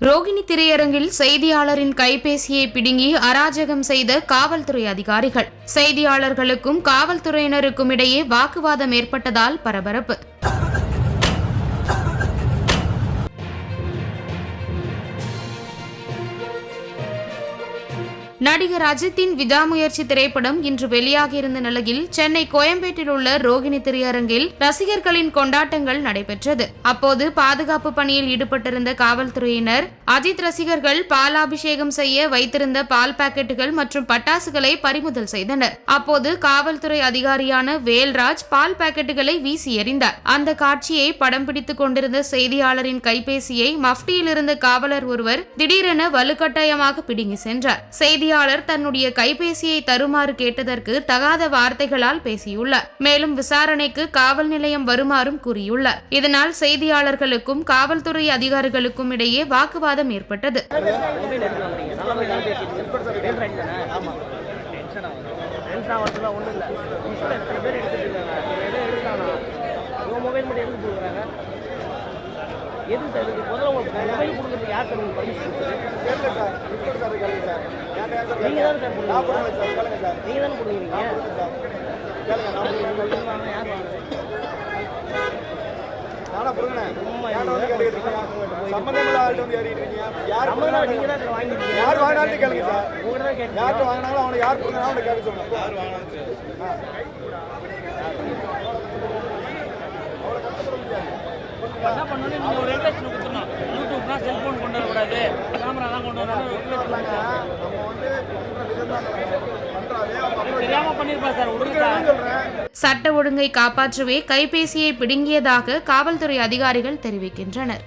ரோகிணி திரையரங்கில் செய்தியாளரின் கைபேசியை பிடுங்கி அராஜகம் செய்த காவல்துறை அதிகாரிகள். செய்தியாளர்களுக்கும் காவல்துறையினருக்கும் இடையே வாக்குவாதம் ஏற்பட்டதால் பரபரப்பு. நடிகர் அஜித்தின் விடாமுயற்சி திரைப்படம் இன்று வெளியாகியிருந்த நிலையில் சென்னை கோயம்பேட்டில் உள்ள ரோகிணி திரையரங்கில் ரசிகர்களின் கொண்டாட்டங்கள் நடைபெற்றது. அப்போது பாதுகாப்பு பணியில் ஈடுபட்டிருந்த காவல்துறையினர் அஜித் ரசிகர்கள் பாலாபிஷேகம் செய்ய வைத்திருந்த பால் பாக்கெட்டுகள் மற்றும் பட்டாசுகளை பறிமுதல் செய்தனர். அப்போது காவல்துறை அதிகாரியான வேல்ராஜ் பால் பாக்கெட்டுகளை வீசி எறிந்தார். அந்த காட்சியை படம் பிடித்துக் கொண்டிருந்த செய்தியாளரின் கைபேசியை மஃப்டியில் இருந்த காவலர் ஒருவர் திடீரென வலுக்கட்டாயமாக பிடுங்கி சென்றார். செய்தியாளர் தன்னுடைய கைபேசியை தருமாறு கேட்டதற்கு தகாத வார்த்தைகளால் பேசியுள்ளார். மேலும் விசாரணைக்கு காவல் நிலையம் வருமாறும் கூறியுள்ளார். இதனால் செய்தியாளர்களுக்கும் காவல்துறை அதிகாரிகளுக்கும் இடையே வாக்குவாதம் ஏற்பட்டது. ஒன்றும் இல்லை. எது சார் இதுக்கு முதல்ல உங்களுக்கு மொபைல் கொடுக்குறதுக்கு யார் சார்? உங்களுக்கு பர்மிஷன் கேளுங்க சார். இன்ஸ்பெக்டர் சார் கேளுங்க சார். என்கிட்ட ஏன் சார் நீங்கள் தானே சார் நான் கொடுக்குறீங்க? போடுவேன் சார். கேளுங்க சார். நீங்கள் தானே கொடுக்குறீங்க? சார். கேளுங்க நான் யார் நானா இருங்க. கேட்டுக்கிட்டு சம்மந்தமில்ல ஆள்கிட்ட வந்து ஏறிட்டு இருக்கீங்க? யார் நீங்கள் தான் வாங்கிருக்கீங்க யார் வாங்கினாலும் கேளுங்க சார். உங்கள்கிட்ட தான் கேட்டீங்க யார்கிட்ட வாங்கினாலும் அவனை யார் புடுங்கினா அவனை கேட்க சொல்லுங்க. யார் வாங்கினாலும் என்ன பண்ணணும்? நீங்கள் ஒரு ரெகுலேஷன் கொடுத்துடணும். யூடியூப்னா செல்ஃபோன் கொண்டு வரக்கூடாது. கேமரா தான் கொண்டு வரணும் இல்லைங்க சட்ட ஒழுங்கை காப்பாற்றவே கைபேசியை பிடுங்கியதாக காவல்துறை அதிகாரிகள் தெரிவிக்கின்றனர்.